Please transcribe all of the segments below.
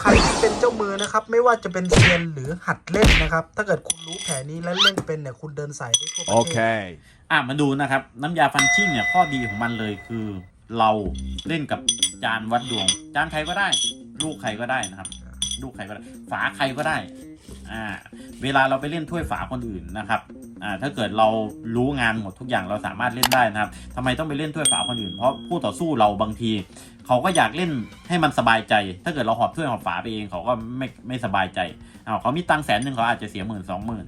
ใครที่เป็นเจ้ามือนะครับ ไม่ว่าจะเป็นเซียนหรือหัดเล่นนะครับ ถ้าเกิดคุณรู้แผนนี้และเล่นเป็นเนี่ยคุณเดินสายได้ทั่วประเทศ Okay. อะมาดูนะครับน้ำยาฟันชิ่งเนี่ยข้อดีของมันเลยคือ เราเล่นกับจานวัดดวง จานใครก็ได้ ลูกใครก็ได้นะครับ ลูกใครก็ได้ ฝาใครก็ได้อ่าเวลาเราไปเล่นถ้วยฝาคนอื่นนะครับอ่าถ้าเกิดเรารู้งานหมดทุกอย่างเราสามารถเล่นได้นะครับทำไมต้องไปเล่นถ้วยฝาคนอื่น เพราะผู้ต่อสู้เราบางที เขาก็อยากเล่นให้มันสบายใจ ถ้าเกิดเราหอบถ้วยหอบฝาไปเองเขาก็ไม่ไม่สบายใจอ้าเขามีตังแสนหนึ่งเขาอาจจะเสียหมื่นสองหมื่น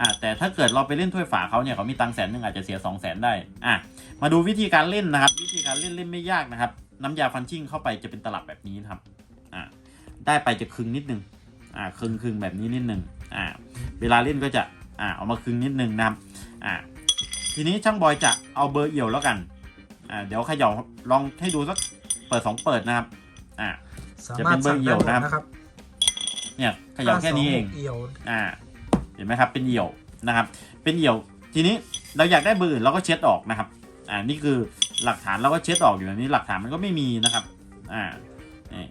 อ่าแต่ถ้าเกิดเราไปเล่นถ้วยฝาเขาเนี่ยเขามีตังแสนหนึ่งอาจจะเสียสองแสนได้อะมาดูวิธีการเล่นนะครับ วิธีการเล่นเล่นไม่ยากนะครับ น้ำยาฟันชิ่งเข้าไปจะเป็นตลับแบบนี้นครับอ่าได้ไปจะคึงนิดนึงอ่าคึงคึงแบบนี้นิดนึงอ่าเวลาเล่นก็จะอ่าเอามาคึงนิดนึงนะครับอ่าทีนี้ช่างบอยจะเอาเบอร์เอี่ยวแล้วกันอ่าเดี๋ยวเขย่าลองให้ดูสัก เปิดสองเปิดนะครับ อ่าสามารถสั่งได้หมดนะครับ เนี่ยเขย่าแค่นี้เองห้าสหกเอี่ยวอ่า เห็นไหมครับ เป็นเหี่ยวนะครับ เป็นเหี่ยว ทีนี้เราอยากได้เบอร์อื่นเราก็เช็ดออกนะครับ อ่า นี่คือหลักฐานเราก็เช็ดออกอยู่อันนี้ หลักฐานมันก็ไม่มีนะครับ อ่านี่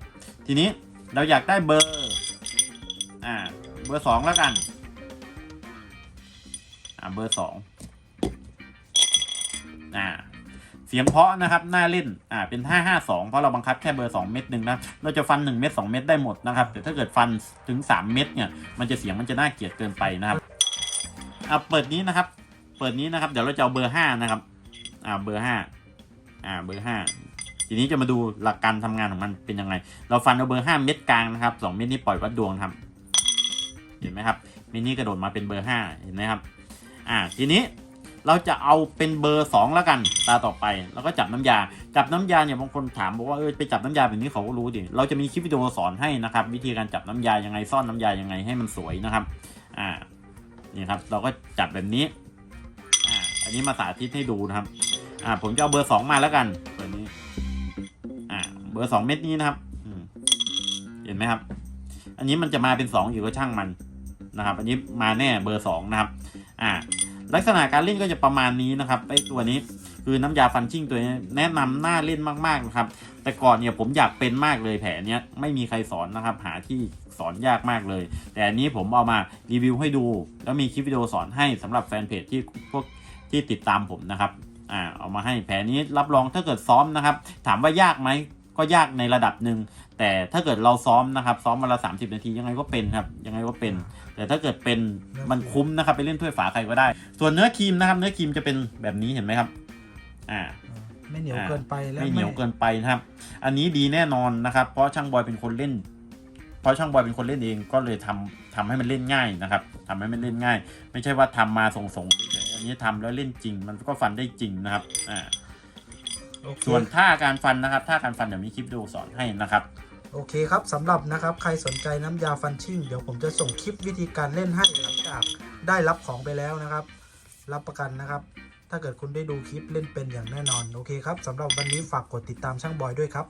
ทีนี้เราอยากได้เบอร์ อ่า เบอร์สองแล้วกัน อ่า เบอร์สองอ่า เสียงเพาะนะครับหน้าเล่นอ่าเป็น 552 เพราะเราบังคับแค่เบอร์ 2 เม็ดหนึ่งนะเราจะฟัน 1 เม็ด2 เม็ดได้หมดนะครับ แต่ถ้าเกิดฟันถึง 3 เม็ดเนี่ย มันจะเสียงมันจะน่าเกลียดเกินไปนะครับอ่าเปิดนี้นะครับ เปิดนี้นะครับ เดี๋ยวเราจะเอาเบอร์ 5 นะครับ อ่าเบอร์ 5 อ่าเบอร์ 5 ทีนี้จะมาดูหลักการทำงานของมันเป็นยังไง เราฟันเอาเบอร์ 5 เม็ดกลางนะครับ 2 เม็ดนี้ปล่อยวัดดวงครับ เห็นไหมครับเม็ดนี้กระโดดมาเป็นเบอร์ 5 เห็นไหมครับ อ่าทีนี้ เราจะเอาเป็นเบอร์ 2 แล้วกัน ตาต่อไป แล้วก็จับน้ำยา จับน้ำยาเนี่ยบางคนถามบอกว่าเออไปจับน้ำยาแบบนี้เขาก็รู้ดิ เราจะมีคลิปวิดีโอสอนให้นะครับ วิธีการจับน้ำยายังไงซ่อนน้ำยายังไงให้มันสวยนะครับ อ่า นี่ครับ เราก็จับแบบนี้ อ่า อันนี้มาสาธิตให้ดูนะครับ อ่า ผมจะเอาเบอร์ 2 มาแล้วกันเบอร์นี้ อ่า เบอร์ 2 เม็ดนี้นะครับ เห็นไหมครับ อันนี้มันจะมาเป็น 2 อยู่ก็ช่างมันนะครับ อันนี้มาแน่เบอร์ 2 นะครับ อ่า ลักษณะการเล่นก็จะประมาณนี้นะครับไอตัวนี้คือน้ำยาฟันชิ่งตัวนี้แนะนำหน้าเล่นมากๆนะครับ แต่ก่อนเนี่ยผมอยากเป็นมากเลยแผลเนี้ยไม่มีใครสอนนะครับ หาที่สอนยากมากเลย แต่อันนี้ผมเอามารีวิวให้ดู แล้วมีคลิปวิดีโอสอนให้สำหรับแฟนเพจที่พวกที่ติดตามผมนะครับอ่าเอามาให้แผลนี้รับรองถ้าเกิดซ้อมนะครับ ถามว่ายากไหม ก็ยากในระดับหนึ่งแต่ถ้าเกิดเราซ้อมนะครับซ้อมวันละ30นาทียังไงก็เป็นครับยังไงก็เป็น แต่ถ้าเกิดเป็นมันคุ้มนะครับไปเล่นถ้วยฝาใครก็ได้ ส่วนเนื้อครีมนะครับ เนื้อครีมจะเป็นแบบนี้เห็นไหมครับ อ่าไม่เหนียวเกินไปและไม่เหนียวเกินไปนะครับ อันนี้ดีแน่นอนนะครับ เพราะช่างบอยเป็นคนเล่น เพราะช่างบอยเป็นคนเล่นเองก็เลยทำทำให้มันเล่นง่ายนะครับทำให้มันเล่นง่าย ไม่ใช่ว่าทำมาส่งๆเฉยๆอันนี้ทำแล้วเล่นจริง มันก็ฟันได้จริงนะครับ อ่า โอเคส่วนท่าการฟันนะครับท่าการฟันเดี๋ยวมีคลิปวิดีโอสอนให้นะครับ โอเคครับสำหรับนะครับใครสนใจน้ำยาฟันชิ่งเดี๋ยวผมจะส่งคลิปวิธีการเล่นให้หลังจากได้รับของไปแล้วนะครับ รับประกันนะครับ ถ้าเกิดคุณได้ดูคลิปเล่นเป็นอย่างแน่นอน โอเคครับสำหรับวันนี้ฝากกดติดตามช่างบอยด้วยครับ